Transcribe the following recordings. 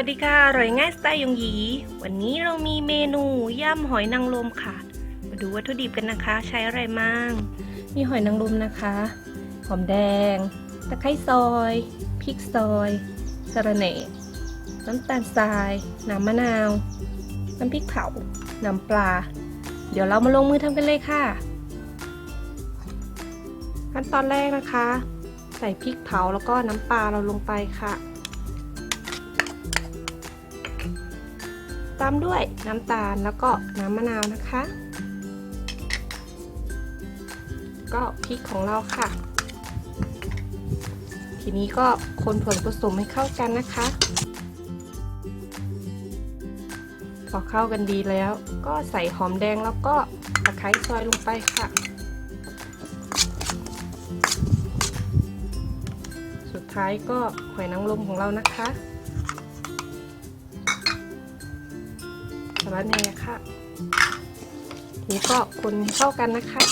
ัสดีค่ะอร่อยง่ายสไตล์ยงหยี วันนี้เรามีเมนูย่ำหอยนางรมค่ะ มาดูวัตถุดิบกันนะคะ ใช้อะไรบ้างมีหอยนางรมนะคะ หอมแดง ตะไคร้ซอย พริกซอยสะระเหน่น้ำตาลทราย น้ำมะนาว น้ำพริกเผา น้ำปลา เดี๋ยวเรามาลงมือทำกันเลยค่ะ ขั้นตอนแรกนะคะ ใส่พริกเผาแล้วก็น้ำปลาเราลงไปค่ะ ตามด้วยน้ำตาลแล้วก็น้ำมะนาวนะคะ ก็พริกของเราค่ะ ทีนี้ก็คนผสมผสมให้เข้ากันนะคะพอเข้ากันดีแล้ว ก็ใส่หอมแดงแล้วก็ตะไคร้ซอยลงไปค่ะ สุดท้ายก็หอยนางรมของเรานะคะาระแหน่ค่ะทีนี้ก็คนให้เข้ากันนะคะ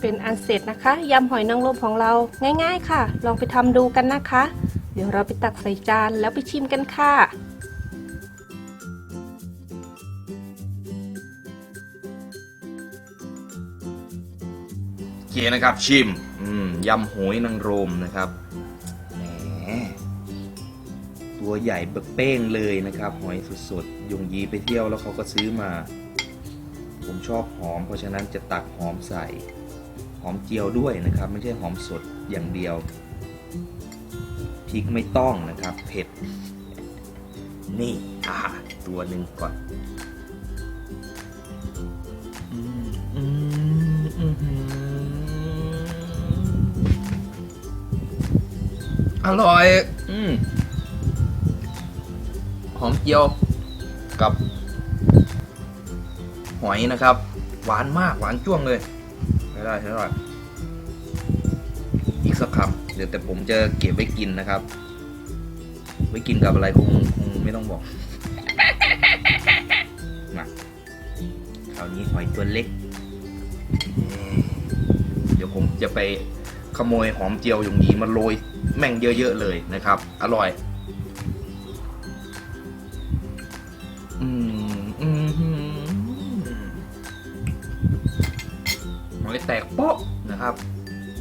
เป็นอันเสร็จนะคะยำหอยนางรมของเราง่าย ๆ ค่ะ ลองไปทำดูกันนะคะ เดี๋ยวเราไปตักใส่จานแล้วไปชิมกันค่ะโอเคนะครับชิมยำหอยนางรมนะครับ ตัวใหญ่แบบเป้งเลยนะครับ หอยสดๆยงยีไปเที่ยวแล้วเขาก็ซื้อมา ผมชอบหอม เพราะฉะนั้นจะตักหอมใส่ หอมเจียวด้วยนะครับ ไม่ใช่หอมสดอย่างเดียวพริกไม่ต้องนะครับ เผ็ด นี่อ่าตัวหนึ่งก่อนอืมอืมอืมอืมอร่อย อืม หอมเจียวกับ หอยนะครับ หวานมากหวานจ้วงเลยใช้ได้ใช้ได้อีกสักคำเดี๋ยวแต่ผมจะเก็บไว้กินนะครับ ไว้กินกับอะไรคงคงไม่ต้องบอกมาคราวนี้หอยตัวเล็ก เดี๋ยวผมจะไปขโมยหอมเจียวอย่างนี้มาโรยแม่งเยอะ ๆ เลยนะครับ อร่อย หอยแตกโป๊ะนะครับ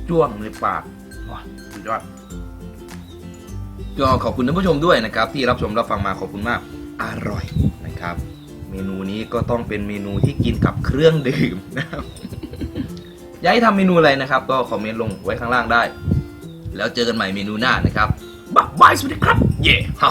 จ้วงในปากว้าสุดยอดก็ขอบคุณท่านผู้ชมด้วยนะครับ ที่รับชมรับฟังมาขอบคุณมาก อร่อยนะครับ เมนูนี้ก็ต้องเป็นเมนูที่กินกับเครื่องดื่มนะครับอยากให้ทำเมนูอะไรนะครับ ก็คอมเมนต์ลงไว้ข้างล่างได้ แล้วเจอกันใหม่เมนูหน้านะครับบ๊ายบายสวัสดีครับ เย่ฮ่า